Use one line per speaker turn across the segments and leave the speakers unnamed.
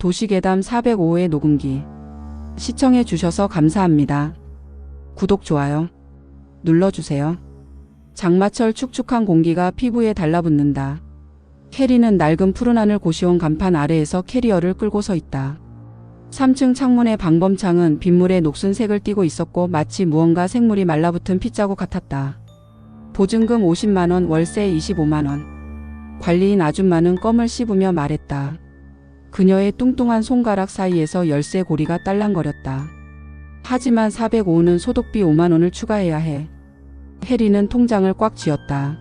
도시괴담 405의 녹음기. 시청해 주셔서 감사합니다. 구독, 좋아요 눌러주세요. 장마철 축축한 공기가 피부에 달라붙는다. 캐리는 낡은 푸른 하늘 고시원 간판 아래에서 캐리어를 끌고 서 있다. 3층 창문의 방범창은 빗물에 녹슨 색을 띠고 있었고 마치 무언가 생물이 말라붙은 핏자국 같았다. 보증금 50만원, 월세 25만원. 관리인 아줌마는 껌을 씹으며 말했다. 그녀의 뚱뚱한 손가락 사이에서 열쇠 고리가 딸랑거렸다. 하지만 405는 소독비 5만원을 추가해야 해. 해리는 통장을 꽉 쥐었다.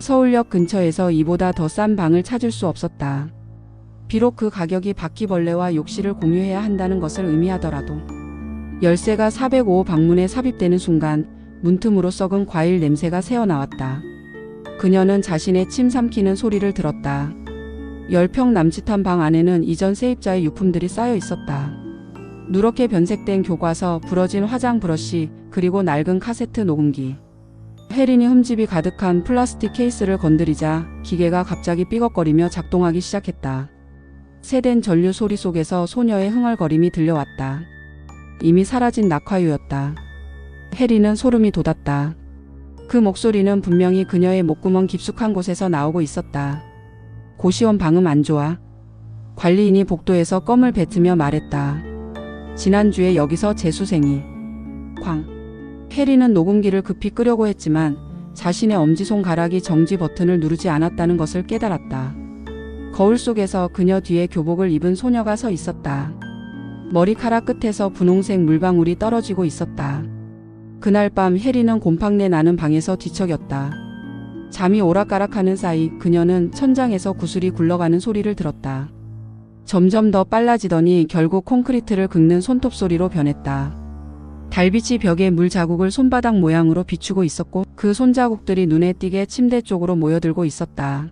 서울역 근처에서 이보다 더 싼 방을 찾을 수 없었다. 비록 그 가격이 바퀴벌레와 욕실을 공유해야 한다는 것을 의미하더라도 열쇠가 405 방문에 삽입되는 순간 문틈으로 썩은 과일 냄새가 새어나왔다. 그녀는 자신의 침 삼키는 소리를 들었다. 열평 남짓한 방 안에는 이전 세입자의 유품들이 쌓여 있었다. 누렇게 변색된 교과서, 부러진 화장 브러쉬, 그리고 낡은 카세트 녹음기. 혜린이 흠집이 가득한 플라스틱 케이스를 건드리자 기계가 갑자기 삐걱거리며 작동하기 시작했다. 새된 전류 소리 속에서 소녀의 흥얼거림이 들려왔다. 이미 사라진 낙화유였다. 혜리는 소름이 돋았다. 그 목소리는 분명히 그녀의 목구멍 깊숙한 곳에서 나오고 있었다. 고시원 방음 안 좋아. 관리인이 복도에서 껌을 뱉으며 말했다. 지난주에 여기서 재수생이. 광. 혜리는 녹음기를 급히 끄려고 했지만 자신의 엄지손가락이 정지 버튼을 누르지 않았다는 것을 깨달았다. 거울 속에서 그녀 뒤에 교복을 입은 소녀가 서 있었다. 머리카락 끝에서 분홍색 물방울이 떨어지고 있었다. 그날 밤 혜리는 곰팡내 나는 방에서 뒤척였다. 잠이 오락가락하는 사이 그녀는 천장에서 구슬이 굴러가는 소리를 들었다. 점점 더 빨라지더니 결국 콘크리트를 긁는 손톱 소리로 변했다. 달빛이 벽에 물 자국을 손바닥 모양으로 비추고 있었고 그 손자국들이 눈에 띄게 침대 쪽으로 모여들고 있었다.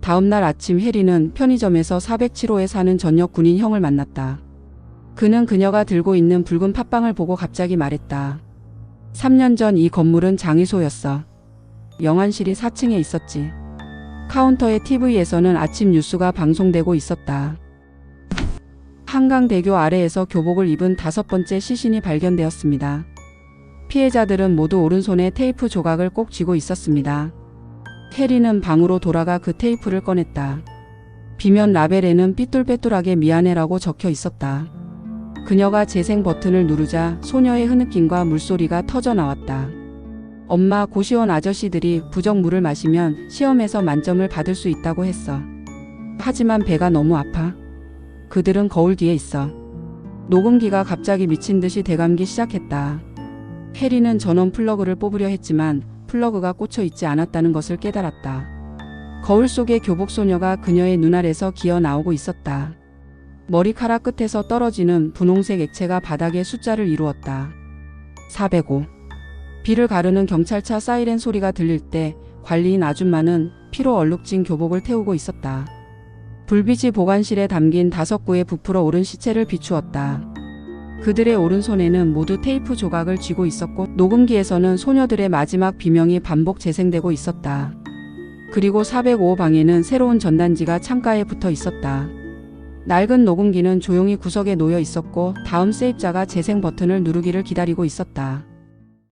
다음날 아침 혜리는 편의점에서 407호에 사는 전역 군인 형을 만났다. 그는 그녀가 들고 있는 붉은 팥빵을 보고 갑자기 말했다. 3년 전 이 건물은 장의소였어. 영안실이 4층에 있었지. 카운터의 TV에서는 아침 뉴스가 방송되고 있었다. 한강대교 아래에서 교복을 입은 다섯 번째 시신이 발견되었습니다. 피해자들은 모두 오른손에 테이프 조각을 꼭 쥐고 있었습니다. 해리는 방으로 돌아가 그 테이프를 꺼냈다. 비면 라벨에는 삐뚤빼뚤하게 미안해라고 적혀 있었다. 그녀가 재생 버튼을 누르자 소녀의 흐느낌과 물소리가 터져 나왔다. 엄마 고시원 아저씨들이 부적물을 마시면 시험에서 만점을 받을 수 있다고 했어. 하지만 배가 너무 아파. 그들은 거울 뒤에 있어. 녹음기가 갑자기 미친 듯이 대감기 시작했다. 해리는 전원 플러그를 뽑으려 했지만 플러그가 꽂혀 있지 않았다는 것을 깨달았다. 거울 속의 교복 소녀가 그녀의 눈알에서 기어 나오고 있었다. 머리카락 끝에서 떨어지는 분홍색 액체가 바닥에 숫자를 이루었다. 405. 비를 가르는 경찰차 사이렌 소리가 들릴 때 관리인 아줌마는 피로 얼룩진 교복을 태우고 있었다. 불빛이 보관실에 담긴 다섯 구의 부풀어 오른 시체를 비추었다. 그들의 오른손에는 모두 테이프 조각을 쥐고 있었고 녹음기에서는 소녀들의 마지막 비명이 반복 재생되고 있었다. 그리고 405 방에는 새로운 전단지가 창가에 붙어 있었다. 낡은 녹음기는 조용히 구석에 놓여 있었고 다음 세입자가 재생 버튼을 누르기를 기다리고 있었다.